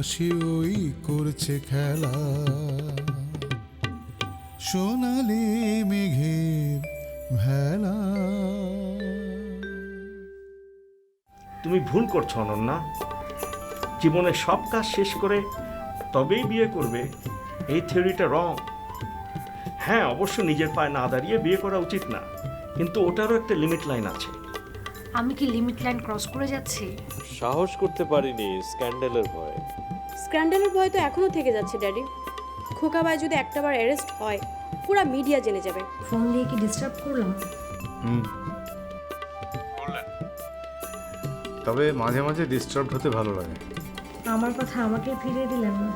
আকাশে ওই করছে খেলা। সোনালি মেঘের ভেলা। তুমি ভুল করছ অনন্যা। জীবনে সব কাজ শেষ করে তবেই বিয়ে করবে। এই থিওরিটা রং। হ্যাঁ অবশ্য নিজের পায়ে না দাঁড়িয়ে বিয়ে করা উচিত না কিন্তু ওটারও একটা লিমিট লাইন আছে। আমি কি লিমিট লাইন ক্রস করে যাচ্ছি? সাহস করতে পারিনি স্ক্যান্ডালের ভয়। স্ক্যান্ডালের ভয় তো এখনও থেকে যাচ্ছে ড্যাডি। খোকাবাই যদি একটাবার অ্যারেস্ট হয় পুরা মিডিয়া জেনে যাবে। ফোন দিয়ে কি ডিস্টার্ব করলাম? হুম। তবে মাঝে মাঝে ডিস্টার্ব হতে ভালো লাগে। আমার কথা আমাকে ফিরিয়ে দিলেন না।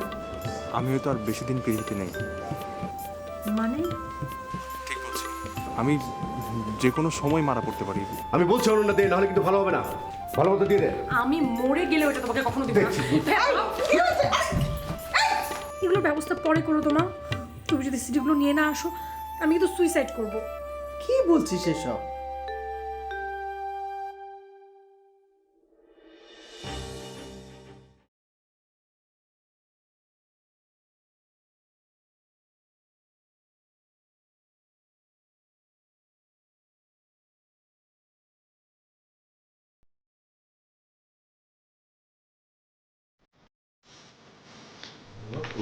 আমিও তো আর বেশি দিন পৃথিবীতে নেই। মানে? ঠিক বলছি। আমি যে কোনো সময় মারা পড়তে পারি। আমি বলছি অরুণা দে নাহলে কিন্তু ভালো হবে না। ভালো মতো দিয়ে দে। আমি মরে গেলে ওটা তোমাকে কখনো দিব না। এগুলোর ব্যবস্থা পরে করো তোমা তুমি যদি সিডিগুলো নিয়ে না আসো, আমি কিন্তু সুইসাইড করব। কি বলছিস এসব?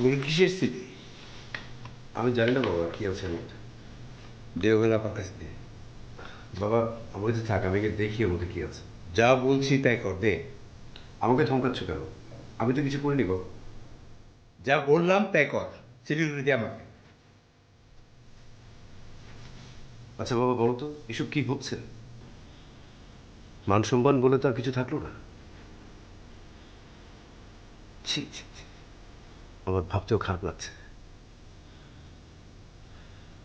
ওগুলো কিসের স্মৃতি আমি জানি না বাবা, কি আছে আমার কাছে দে। বাবা, আমার কাছে থাক, আমি দেখি ওর মধ্যে কি আছে। যা বলছি তাই কর, দে। আমাকে ধমকাচ্ছ কেন? আমি তো কিছু করিনি গো যা বললাম তাই কর সিলিগুড়ি দিয়ে আমাকে। আচ্ছা বাবা, বলো তো, এসব কি হচ্ছে? মান সম্মান বলে তো আর কিছু থাকল না। ছি ছি ছি। আমার ভাবতেও খারাপ লাগছে।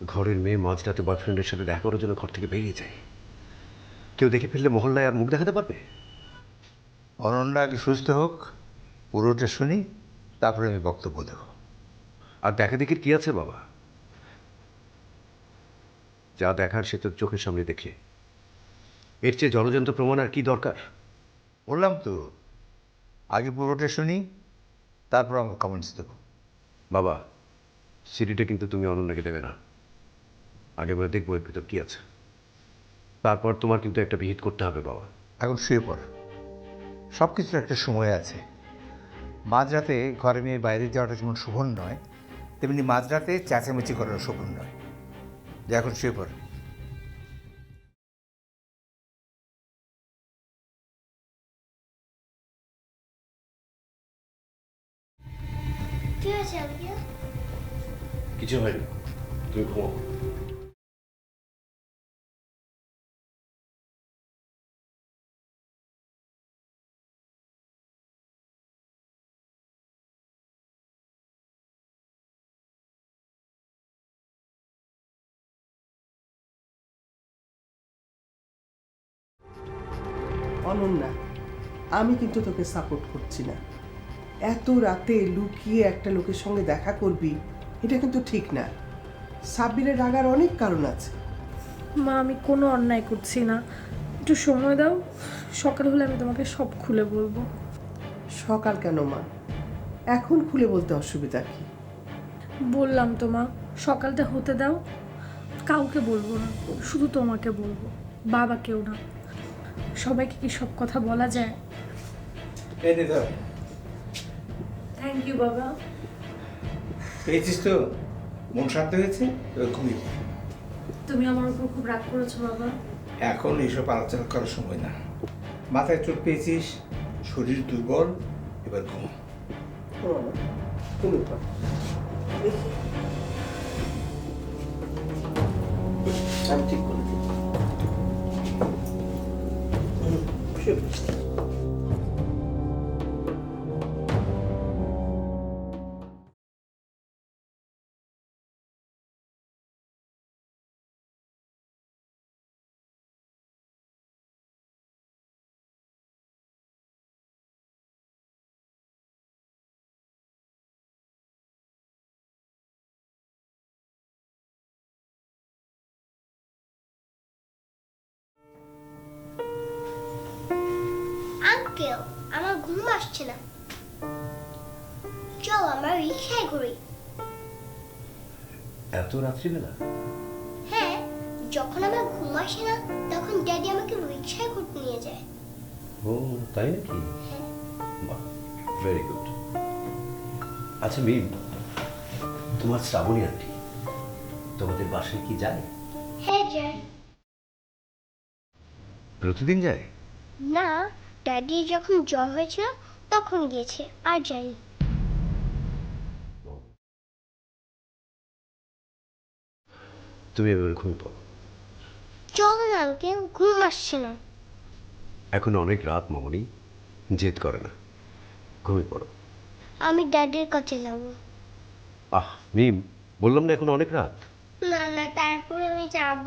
ঘরের মেয়ে মাঝরাতে বয়ফ্রেন্ডের সাথে দেখা করার জন্য ঘর থেকে বেরিয়ে যায়। কেউ দেখে ফেললে মহল্লায় আর মুখ দেখাতে পারবে? অনন্যা আগে সুস্থ হোক পুরোটা শুনি তারপরে আমি বক্তব্য দেবো। আর দেখা দেখির কি আছে বাবা? যা দেখার সে তো চোখের সামনে দেখে। এর চেয়ে জলযন্ত্র প্রমাণ আর কি দরকার? বললাম তো আগে পুরোটা শুনি তারপর আমাকে কমেন্টস দেবো বাবা সিডিটা কিন্তু তুমি অনন্যাকে দেবে না। আগে বলে দেখব এর ভিতর কি আছে। তারপর তোমার কিন্তু একটা বিহিত করতে হবে বাবা। এখন শুয়ে পড়। সব কিছুর একটা সময় আছে। মাঝরাতে ঘরে মেয়ে বাইরে যাওয়াটা যেমন শোভন নয় তেমনি মাঝরাতে চেঁচামেচি করার শোভন নয়। যে এখন শুয়ে পড়। কিছু হয়নি। তুমি ঘুমাও। অনন্যা আমি কিন্তু তোকে সাপোর্ট করছি না। এত রাতে লুকিয়ে একটা লোকের সঙ্গে দেখা করবি এটা কিন্তু ঠিক না। সাব্বিরের রাগার অনেক কারণ আছে। মা আমি কোনো অন্যায় করছি না। একটু সময় দাও সকাল হলে আমি তোমাকে সব খুলে বলব। সকাল কেন মা? এখন খুলে বলতে অসুবিধা কি? বললাম তো মা সকালটা হতে দাও। কাউকে বলব না শুধু তোমাকে বলব বাবাকেও না। সবাইকে কি সব কথা বলা যায়? থ্যাংক ইউ বাবা। পেয়েছিস তো? মন শান্ত হয়েছে? এবার ঘুমিয়ে তুমি আমার উপর খুব রাগ করেছ বাবা। এখন এইসব আলোচনা করার সময় না। মাথায় চোট পেয়েছিস? শরীর দুর্বল? এবার ঘুমা। তুমি দেখি। আমি ঠিক করে দিই। ঘুম আসছে না চল আমরা রিক্সায় ঘুরি। এত রাত্রিবেলা? হ্যাঁ যখন আমার ঘুম আসে না তখন ড্যাডি আমাকে রিক্সায় ঘুরতে নিয়ে যায়। ও তাই নাকি? বাহ ভেরি গুড আচ্ছা মিম তোমার শ্রাবণী আন্টি তোমাদের বাসায় কি যায়? হ্যাঁ যাই প্রতিদিন যায়? না ড্যাডি যখন জ্বর হয়েছিল তখন গিয়েছে আর যাই তুমি এভাবে ঘুমিয়ে পড়ো চল না আঙ্কেল ঘুম আসছে না। এখন অনেক রাত মামনি। জেদ করে না। ঘুমিয়ে পড়ো। আমি ড্যাডির কাছে যাব। আহ মিম বললাম না এখন অনেক রাত? না না তারপরে আমি যাব।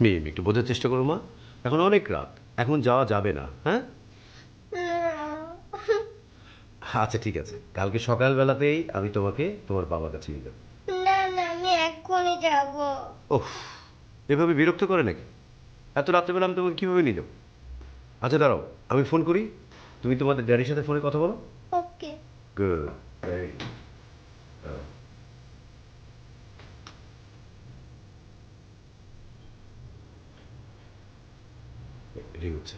মিম একটু বোঝার চেষ্টা করো মা। এখন অনেক রাত। এখন যাওয়া যাবে না হ্যাঁ? আচ্ছা ঠিক আছে। কালকে সকালবেলাতেই আমি তোমাকে তোমার বাবার কাছে নিয়ে যাব। না না আমি এক্ষুনি যাব। ওহ এভাবে বিরক্ত করে নাকি? এত রাত্রেবেলা আমি তোমাকে কীভাবে নিয়ে যাব? আচ্ছা দাঁড়াও আমি ফোন করি। তুমি তোমাদের ড্যাডির সাথে ফোনে কথা বলো। ওকে। গুড ভেরি রিং হচ্ছে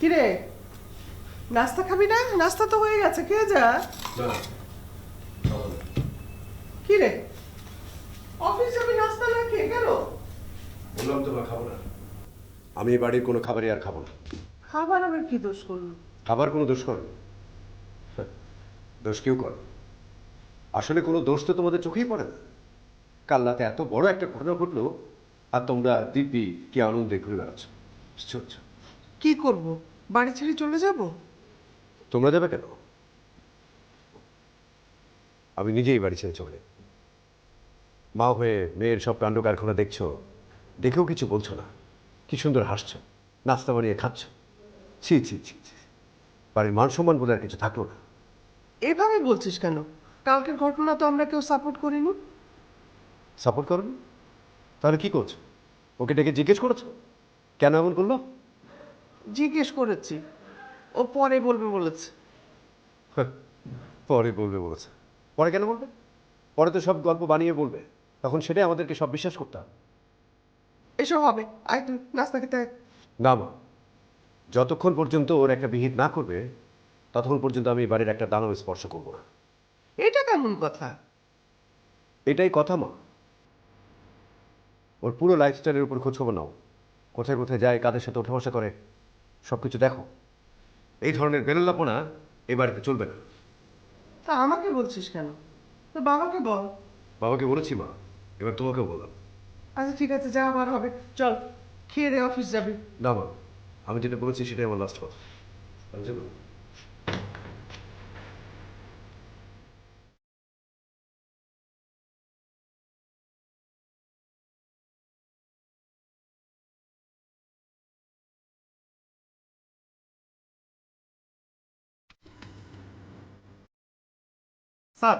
কিরে? নাস্তা খাবি না? নাস্তা তো হয়ে গেছে কে যা। কিরে? অফিস যাবি নাস্তা না খেয়ে কেন বললাম তো মা খাব না। আমি এই বাড়ির কোনো খাবারই আর খাব না। খাবার আবার কি দোষ করল? খাবার কোনো দোষ করে। দোষ কেউ করে। আসলে কোনো দোষ তো তোমাদের চোখেই পড়ে না। কাল রাতে এত বড় একটা ঘটনা ঘটলো আর তোমরা দিব্যি কি আনন্দে ঘুরে বেড়াচ্ছ। আশ্চর্য কি করব? বাড়ি ছেড়ে চলে যাব? তোমরা যাবে কেন? আমি নিজেই বাড়ি ছেড়ে চলে মা হয়ে মেয়ের সব কাণ্ড কারখানা দেখছ? দেখেও কিছু বলছো না। কি সুন্দর হাসছো। নাস্তা বানিয়ে খাচ্ছ। ছি ছি ছি ছি বাড়ির মান সম্মান বলে আর কিছু থাকল না। এভাবে বলছিস কেন? কালকের ঘটনা তো আমরা কেউ সাপোর্ট করিনি। সাপোর্ট করনি? তাহলে কি করছ? ওকে ডেকে জিজ্ঞেস করেছ? কেন এমন করল? জিজ্ঞেস করেছি। ও পরে বলবে বলেছে। পরে বলবে বলেছে। পরে কেন বলবে? পরে তো সব গল্প বানিয়ে বলবে। তখন সেটাই আমাদেরকে সব বিশ্বাস করতে হবে। এসব হবে। আয় তুই নাস্তা খেতে আয়। না মা যতক্ষণ পর্যন্ত ওর একটা বিহিত না করবে ততক্ষণ পর্যন্ত আমি এই বাড়ির একটা দানও স্পর্শ করব না। এটা কেমন কথা? এটাই কথা মা। ওর পুরো লাইফস্টাইলের উপর খোঁজখবর নাও। কোথায় কোথায় যায় কাদের সাথে ওঠা বসা করে সব কিছু দেখো। এই ধরনের বেলল্লাপনা এই বাড়িতে চলবে না। তা আমাকে বলছিস কেন? তো বাবাকে বল। বাবাকে বলেছি মা এবার তোমাকেও বললাম। আচ্ছা ঠিক আছে যা আমার হবে। চল খেয়ে রে অফিস যাবি। না মা আমি যেটা বলেছি সেটাই আমার লাস্ট কথা। আমি যাব। স্যার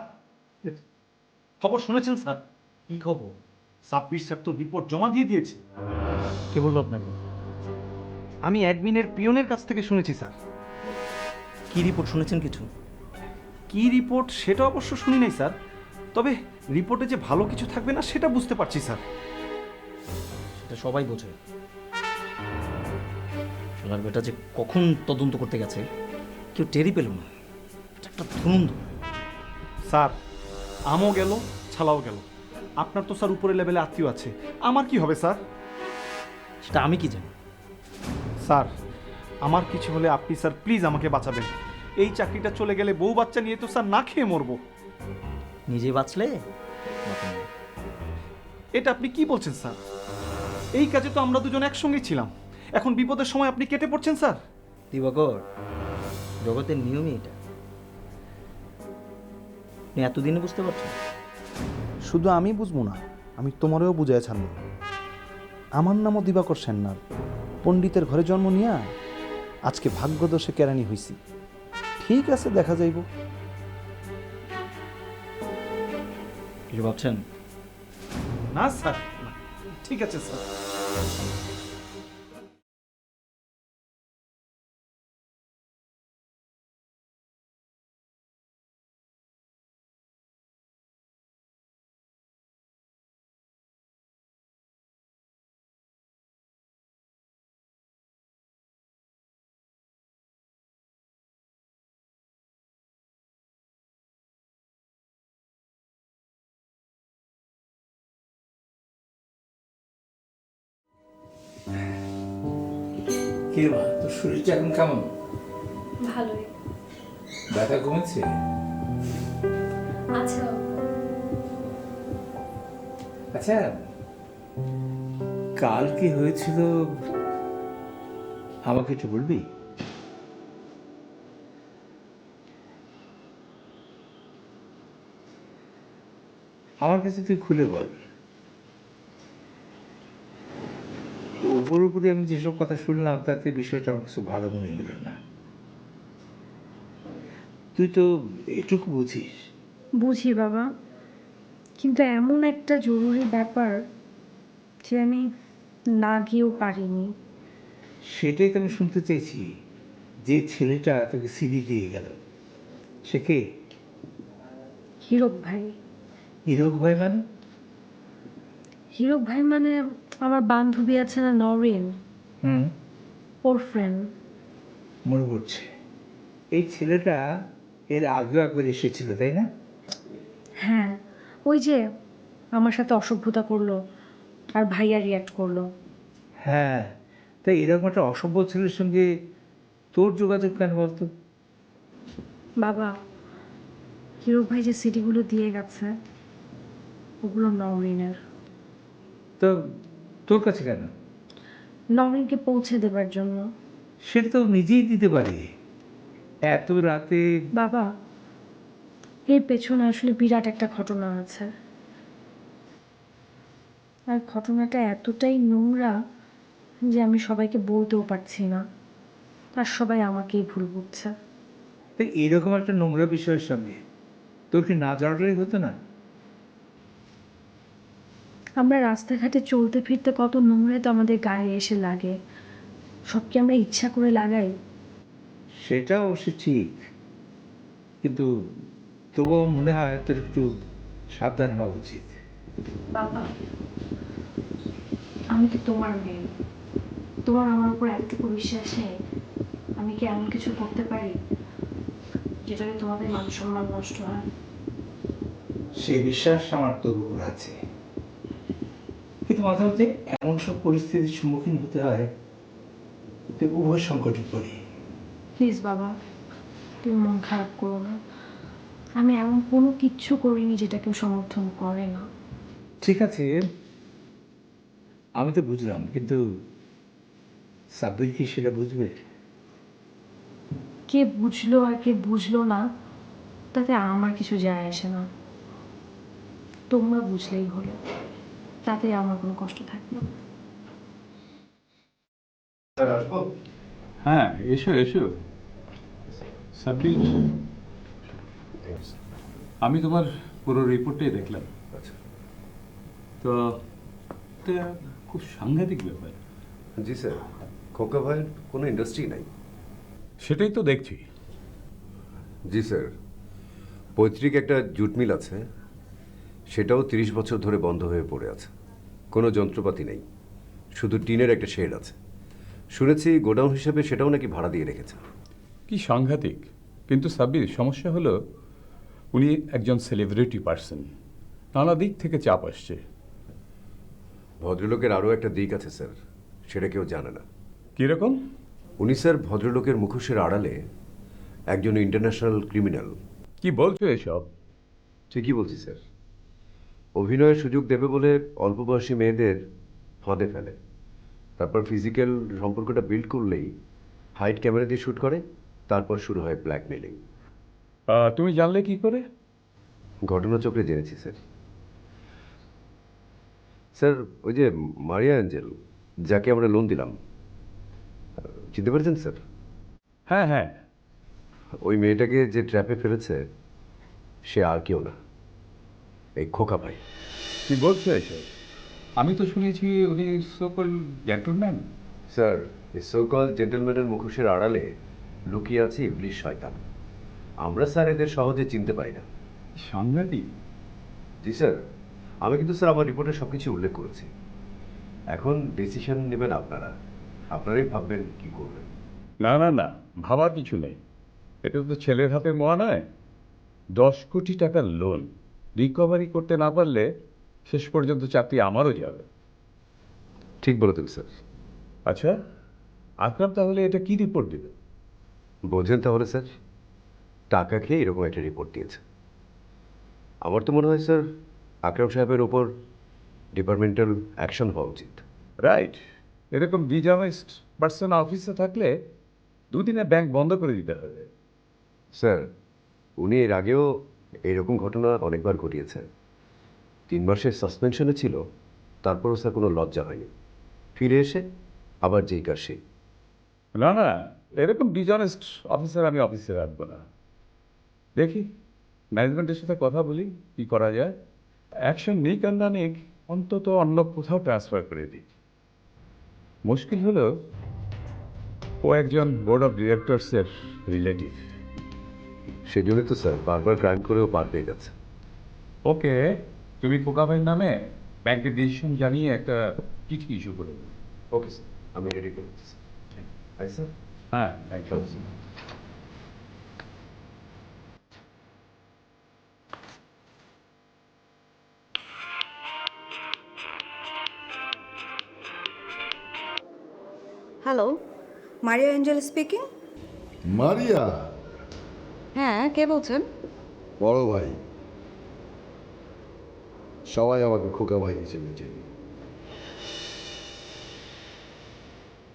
খবর শুনেছেন স্যার? কি খবর? সাব্বির স্যার তো রিপোর্ট জমা দিয়ে দিয়েছে। কে বলল আপনাকে? আমি অ্যাডমিনের পিয়নের কাছ থেকে শুনেছি স্যার। কি রিপোর্ট শুনেছেন কিছু? কি রিপোর্ট সেটা অবশ্য শুনি নাই স্যার। তবে রিপোর্টে যে ভালো কিছু থাকবে না সেটা বুঝতে পারছি স্যার। সেটা সবাই বোঝে। সোনার বেটা যে কখন তদন্ত করতে গেছে কেউ টেরই পেল না। এটা একটা ধুনুন্ধ স্যার আমও গেল ছালাও গেল। আপনার তো স্যার উপরে লেভেলে আত্মীয় আছে। আমার কি হবে স্যার? সেটা আমি কি জানি? স্যার আমার কিছু হলে আপনি স্যার প্লিজ আমাকে বাঁচাবেন। এই চাকরিটা চলে গেলে বউ বাচ্চা নিয়ে তো স্যার না খেয়ে মরবো। নিজে বাঁচলে? এটা আপনি কি বলছেন স্যার? এই কাজে তো আমরা দুজন একসঙ্গেই ছিলাম। এখন বিপদের সময় আপনি কেটে পড়ছেন স্যার? দিবাকর জগতের নিয়মই এটা। এতদিনে বুঝতে পারছেন শুধু আমি বুঝব না আমি তোমারেও বুঝাই ছাড়ব। আমার নামও দিবাকর সেননার পণ্ডিতের ঘরে জন্ম নিয়া আজকে ভাগ্যদোষে কেরানি হইছি। ঠিক আছে দেখা যাইব। কিছু ভাবছেন? না স্যার। ঠিক আছে স্যার। কি মা? তোর শরীরটা এখন কেমন? ভালোই। ব্যথা কমেছে? আচ্ছা। আচ্ছা কাল কি হয়েছিল? আমাকে একটু বলবি? আমার কাছে তুই খুলে বল। উপরে আমি যেসব কথা শুনলাম তাতে বিষয়টা আমার কাছে ভালো মনে হলো না। তুই তো এটুকু বুঝিস। বুঝি বাবা। কিন্তু এমন একটা জরুরি ব্যাপার যে আমি না গিয়েও পারিনি। সেটাই তো আমি শুনতে চেয়েছি যে ছেলেটা তোকে সিডি দিয়ে গেল। সে কে? হিরক ভাই। হিরক ভাই মানে? হিরক ভাই মানে আমার বান্ধবী আছে না নরেন। হুম। ওর ফ্রেন্ড মনে পড়ছে। এই ছেলেটা এর আগেও একবার এসেছিল তাই না? হ্যাঁ। ওই যে আমার সাথে অসভ্যতা করল আর ভাইয়া রিয়াক্ট করল। হ্যাঁ। তাই এরকম একটা অসভ্য ছেলের সঙ্গে তোর যোগাযোগ কেন বলতো? বাবা হিরক ভাই যে সিটিগুলো দিয়ে গেছে ওগুলো নরিনের। তো তোর কাছে কেন? নরিনকে পৌঁছে দেবার জন্য। সেটা তো নিজেই দিতে পারে। এত রাতে বাবা এর পেছনে আসলে বিরাট একটা ঘটনা আছে। আর ঘটনাটা এতটাই নোংরা যে আমি সবাইকে বলতেও পারছি না। আর সবাই আমাকেই ভুল বুঝছে। তো এরকম একটা নোংরা বিষয়ের সঙ্গে তোর কি না জড়ালেই হতো না? আমরা রাস্তাঘাটে চলতে ফিরতে কত নোংরা তো আমাদের গায়ে এসে লাগে। সব কি আমরা ইচ্ছা করে লাগাই? সেটা অবশ্য ঠিক। কিন্তু তবুও মনে হয় তোর একটু সাবধান হওয়া উচিত। বাবা আমি কি তোমার মেয়ে। তোমার আমার উপর এতটুকু বিশ্বাস নেই। আমি কি এমন কিছু করতে পারি যেটাতে তোমাদের মান সম্মান নষ্ট হয়? সেই বিশ্বাস আমার উপর আছে। কিন্তু মাঝে মধ্যে এমন সব পরিস্থিতির সম্মুখীন হতে হয় তো উভয় সংকটে পড়ি। প্লিজ বাবা তুমি মন খারাপ করো না। আমি এমন কোনো কিচ্ছু করিনি যেটা কেউ সমর্থন করে না। ঠিক আছে আমি তো বুঝলাম কিন্তু সাব্বির কি সেটা বুঝবে? কে বুঝলো আর কে বুঝলো না তাতে আমার কিছু যায় আসে না। তোমরা বুঝলেই হলো। তাতে আমার কোনো কষ্ট থাকবে না। হ্যাঁ এসো এসো। সাব্বির আমি তোমার পুরো রিপোর্টটাই দেখলাম। তো এটা খুব সাংঘাতিক ব্যাপার। জি স্যার। খোকা ভাইয়ের কোনো ইন্ডাস্ট্রি নাই। সেটাই তো দেখছি। জি স্যার। পৈতৃক একটা জুট মিল আছে। সেটাও তিরিশ বছর ধরে বন্ধ হয়ে পড়ে আছে। কোনো যন্ত্রপাতি নেই। শুধু টিনের একটা শেড আছে। শুনেছি গোডাউন হিসেবে সেটাও নাকি ভাড়া দিয়ে রেখেছে। কি সাংঘাতিক। কিন্তু সাব্বির সমস্যা হলো উনি একজন সেলিব্রিটি পার্সন নানা দিক থেকে চাপ আসছে। ভদ্রলোকের আরও একটা দিক আছে স্যার। সেটা কেউ জানে না। কীরকম? উনি স্যার ভদ্রলোকের মুখোশের আড়ালে একজন ইন্টারন্যাশনাল ক্রিমিনাল কি বলছো এসব? ঠিকই বলছি স্যার। অভিনয়ের সুযোগ দেবে বলে অল্প বয়সী মেয়েদের ফাঁদে ফেলে। তারপর ফিজিক্যাল সম্পর্কটা বিল্ড করলেই হাইট ক্যামেরা দিয়ে শ্যুট করে তারপর শুরু হয় ব্ল্যাকমেলিং তুমি জানলে কি করে? ঘটনাচক্রে জেনেছি স্যার স্যার ওই যে মারিয়া অ্যাঞ্জেল যাকে আমরা লোন দিলাম চিনতে পেরেছেন স্যার হ্যাঁ হ্যাঁ। ওই মেয়েটাকে যে ট্র্যাপে ফেলেছে সে আর কেউ না। এই খোকা ভাই। কি বলছো এসব? আমি তো শুনেছি উনি সকল জেন্টলম্যান স্যার এই সোকল জেন্টলম্যানের মুখোশের আড়ালে লুকিয়ে আছে ইবলিশ শয়তান। আমরা স্যার এদের সহজে চিনতে পাই না। সাংঘাতিক। জি স্যার আমি কিন্তু স্যার আমার রিপোর্টে সব কিছু উল্লেখ করেছি। এখন ডিসিশন নেবেন আপনারা। আপনারাই ভাববেন কি করবেন। না না না ভাবার কিছু নেই। এটা তো ছেলের হাতে মহা নয় দশ কোটি টাকার লোন রিকভারি করতে না পারলে শেষ পর্যন্ত চাকরি আমারও যাবে ঠিক বলে দেবে স্যার। আচ্ছা আকরাম তাহলে এটা কি রিপোর্ট দেবে বোঝেন তাহলে স্যার টাকা খেয়ে এরকম একটা রিপোর্ট দিয়েছে। আমার তো মনে হয় স্যার আকরাম সাহেবের ওপর ডিপার্টমেন্টাল অ্যাকশন হওয়া উচিত। রাইট এরকম ডিজামেস্ট পার্সন অফিসে থাকলে দুদিনে ব্যাংক বন্ধ করে দিতে হবে। স্যার উনি এর আগেও এইরকম ঘটনা অনেকবার ঘটিয়েছে। তিন মাসের সাসপেনশনে ছিল, তারপরও স্যার কোনো লজ্জা হয়নি। ফিরে এসে আবার যেই কার সেই। না না, এরকম ডিজনেস্ট অফিসার আমি অফিসে রাখব না। দেখি ম্যানেজমেন্টের সাথে কথা বলি, কি করা যায়। অ্যাকশন নিক আর না নিক, অন্তত অন্য কোথাও ট্রান্সফার করে দিই। মুশকিল হলো ও একজন বোর্ড অফ ডিরেক্টরসের রিলেটিভ সেই জন্য তো স্যার বারবার ক্রাইম করেও পার পেয়ে যাচ্ছে। ওকে তুমি কোকাভাইয়ের নামে ব্যাংকের ডিসিশন জানিয়ে একটা চিঠি ইস্যু করে দেবে ওকে স্যার আমি রেডি করে দিচ্ছি। আই স্যার হ্যাঁ একদম hello Maria angel speaking Maria হ্যাঁ কে বলছেন? বড় ভাই। সবাই আমাকে খোকা ভাই হিসেবে চেনে।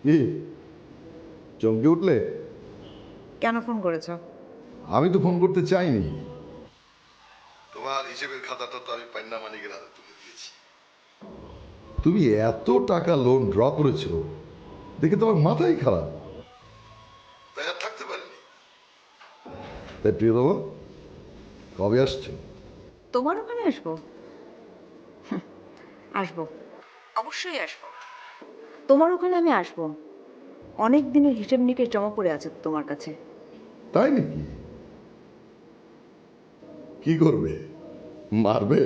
কি? চমকে উঠলে? কেন ফোন করেছ? আমি তো ফোন করতে চাইনি। তোমার হিসেবের খাতাটা তো আমি পান্না মানিকের হাতে তুলে দিয়েছি। তুমি এত টাকা লোন ড্র করেছ দেখে তোমার মাথাই খারাপ। তাই প্রিয় দেবো কবে আসছো তোমার ওখানে আসব? আসব। অবশ্যই আসব। তোমার ওখানে আমি আসব। অনেক দিনের হিসেব নিকেশ জমা পড়ে আছে তোমার কাছে। তাই নাকি? কি করবে? মারবে?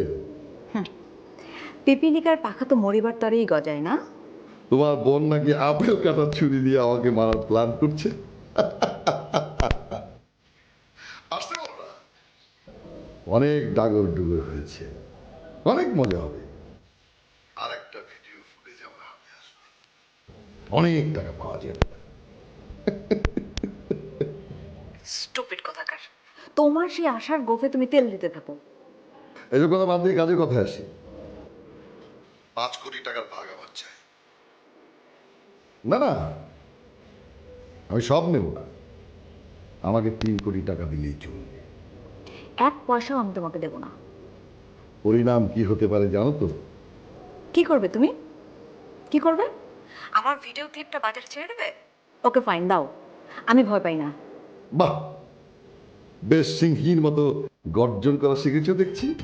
পিপিলিকার পাখা তো মরিবার তরেই গজায় না? তোমার বোন নাকি আপেল কাটার ছুরি দিয়ে আমাকে মারার প্ল্যান করছে আসতে পারো না অনেক ডাগর ডুগর হয়েছে। অনেক মজা হবে। আর একটা ভিডিও ফুটেজ আমার হাতে আসবে। অনেক টাকা পাওয়া যাবে। স্টুপিড কথাকার। তোমার সেই আশার গোফে তুমি তেল দিতে থাকো। এসব কথা বাদ দিয়ে কাজের কথা আসি। পাঁচ কোটি টাকার ভাগ আমার চাই। না না। আমি সব নেব না। আমাকে তিন কোটি টাকা দিলেই চলবে। এক পয়সাও আমি তোমাকে দেব না। পরিণাম কি হতে পারে জানো তো? কি করবে তুমি? কি করবে? আমার ভিডিও ক্লিপটা বাজারে ছেড়ে দেবে? ওকে ফাইন দাও। আমি ভয় পাই না। বাহ! বেশ সিংহীর মতো গর্জন করা শিখেছো দেখছি।